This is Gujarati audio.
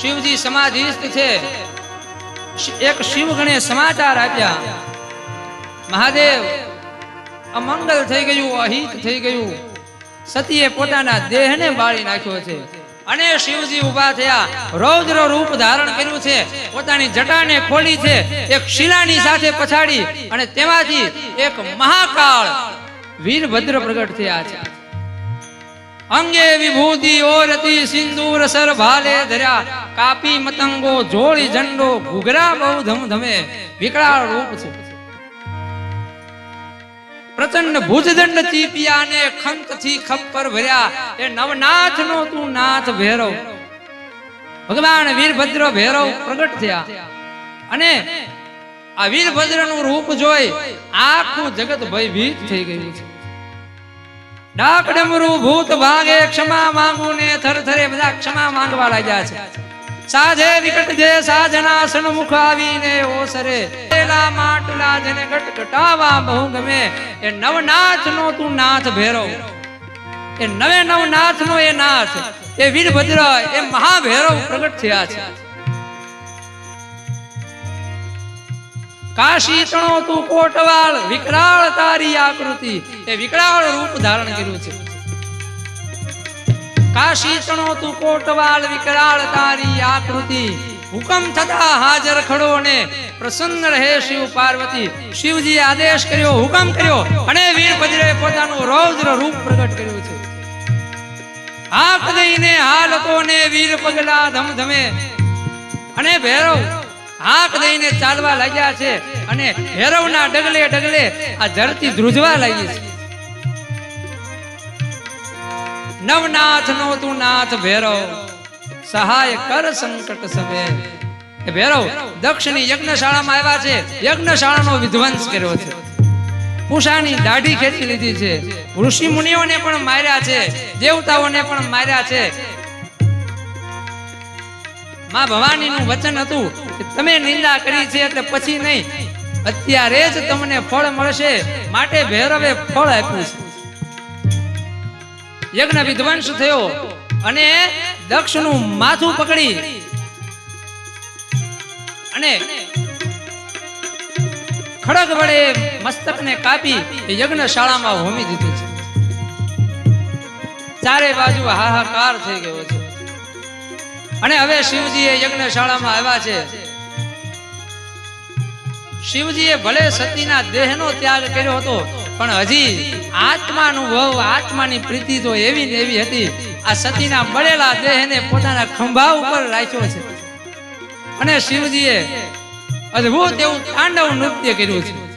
શિવજી સમાધિસ્થ છે. એક શિવગણે સમાચાર આપ્યા. મહાદેવ અમંગલ થઈ ગયું અહિત થઈ ગયું. સતીએ પોતાના દેહને બાળી નાખ્યો છે. અને શિવજી ઊભા થયા. રૌદ્ર રૂપ ધારણ કર્યું છે. પોતાની જટાને ખોલી છે. એક શિલાની સાથે પછાડી અને તેમાંથી એક મહાકાળ વીરભદ્ર પ્રગટ થયા છે. અંગે વિભૂતિ ઓરતી સિંદૂર સર ભાલે ધર્યા, કાપી મતંગો જોળી ઝંડો ઘુઘરા બહુ ધમધમે વિકરાળ રૂપ છે. પ્રચંડ ભુજદંડ ચીપિયા ને ખંતથી ખપ્પર ભર્યા, એ નવનાથ નો તું નાથ ભૈરવ. ભગવાન વીરભદ્ર ભૈરવ પ્રગટ થયા. અને આ વીરભદ્રનું રૂપ જોઈ આખું જગત ભયભીત થઈ ગયું છે. ડાક ડમરું ભૂત ભાગે ક્ષમા માંગુ ને થરથરે બધા ક્ષમા માંગવા લાગ્યા છે. સાજે વિકટ જે સાજના સન્મુખ આવીને ઓસરે. પેલા માટલા જેને ગટગટાવા બહુ ગમે, એ નવનાથ નો તું નાથ ભેરો. એ નવે નવનાથ નો એ નાથ, એ વીરભદ્ર, એ મહાભૈરવ પ્રગટ થયા છે. કાશી તણો તું કોટવાળ, વિકરાળ તારી આકૃતિ. એ વિકરાળ રૂપ ધારણ કર્યું છે. કાશી તણો તું કોટવાળ, વિકરાળ તારી આકૃતિ. હુકમ થતા હાજર ખડો ને પ્રસન્ન રહે શિવ પાર્વતી. શિવજી આદેશ કર્યો, હુકમ કર્યો અને વીરભદ્રે પોતાનું રૌદ્ર રૂપ પ્રગટ કર્યું છે. હાથ દઈને હાલકોને વીર પગલા ધમધમે. અને ભૈરવ હાક દઈને ચાલવા લાગ્યા છે અને હેરવના ડગલે ડગલે આ ધરતી ધ્રુજવા લાગી છે. નવનાથ નો તું નાથ ભેરવ, સહાય કર સંકટ સમે ભેરવ, દક્ષની યજ્ઞશાળામાં આવ્યા છે. યજ્ઞશાળાનો વિધ્વંસ કર્યો છે. પૂષાની દાઢી ખેંચી લીધી છે. ઋષિ મુનિઓને પણ માર્યા છે. દેવતાઓને પણ માર્યા છે. માં ભવાનીનું વચન હતું કે તમે નિંદા કરી છે એટલે પછી નહીં. અત્યારે જ તમને ફળ મળશે. માટે ભૈરવે ફળ આપ્યું છે. યજ્ઞ વિધ્વંસ થયો અને દક્ષનું માથું પકડી. અને ખડગ વડે મસ્તકને કાપી એ યજ્ઞશાળામાં હોમી દીધું છે. ચારે બાજુ હાહાકાર થઈ ગયો છે. અને હવે શિવજી એ યજ્ઞશાળામાં આવ્યા છે. શિવજીએ ભલે સતીના દેહનો ત્યાગ કર્યો હતો, પણ હજી આત્માનું ભવ આત્માની પ્રીતિ તો એવી ને એવી હતી. આ સતીના બળેલા દેહને પોતાના ખંભા ઉપર રાખ્યો છે. અને શિવજીએ અદ્ભુત એવું તાંડવ નૃત્ય કર્યું છે.